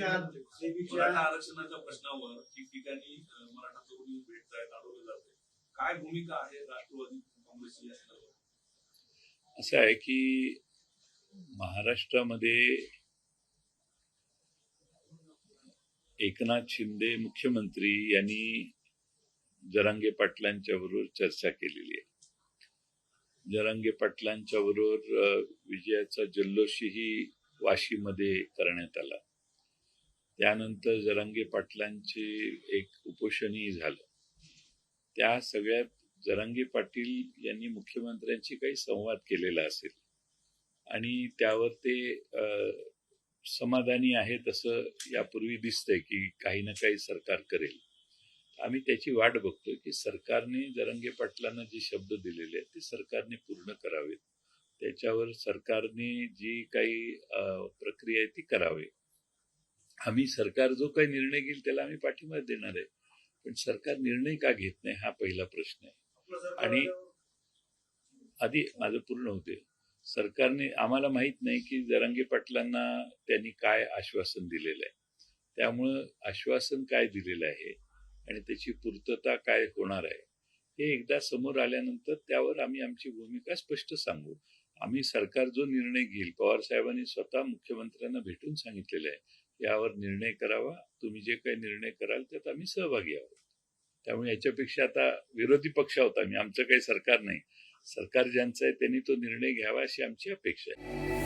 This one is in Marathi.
मराठा आरक्षणाच्या प्रश्नावर ठिकठिकाणी मराठा तरुण येऊन भेटत आहेत अडवले जाते काय भूमिका आहे राष्ट्रवादी काँग्रेसची या संदर्भात? असं आहे की महाराष्ट्रामध्ये एकनाथ शिंदे मुख्यमंत्री यांनी जरांगे पाटलांच्या बरोबर चर्चा केलेली आहे जरांगे पाटलांच्या बरोबर विजयाचा जल्लोषही वाशीमध्ये करण्यात आला त्यानंतर जरांगे पाटलांचे एक उपोषणही झालं. त्या सगळ्यात जरांगे पाटील यांनी मुख्यमंत्र्यांशी काही संवाद केलेला असेल आणि त्यावर ते समाधानी आहेत असं यापूर्वी दिसतंय की काही ना काही सरकार करेल. आम्ही त्याची वाट बघतोय की सरकारने जरंगे पाटलांना जे शब्द दिलेले आहेत ते सरकारने पूर्ण करावेत. त्याच्यावर सरकारने जी काही प्रक्रिया आहे ती करावी. आम्ही सरकार जो काही निर्णय घेईल त्याला आम्ही पाठिंबा देणार आहे. पण सरकार निर्णय का घेत नाही हा पहिला प्रश्न आहे. आणि- आधी माझं पूर्ण होते. सरकारने आम्हाला माहीत नाही की जरांगे पाटलांना त्यांनी काय आश्वासन दिलेलं आहे. त्यामुळं आश्वासन काय दिलेलं आहे आणि त्याची पूर्तता काय होणार आहे हे एकदा समोर आल्यानंतर त्यावर आम्ही आमची भूमिका स्पष्ट सांगू. आम्ही सरकार जो निर्णय घेईल पवार साहेबांनी स्वतः मुख्यमंत्र्यांना भेटून सांगितलेलं आहे. यावर निर्णय करावा. तुम्ही जे काही निर्णय कराल त्यात आम्ही सहभागी आहोत. त्यामुळे याच्यापेक्षा आता विरोधी पक्ष होता आम्ही. आमचं काही सरकार नाही. सरकार ज्यांचं आहे त्यांनी तो निर्णय घ्यावा अशी आमची अपेक्षा आहे.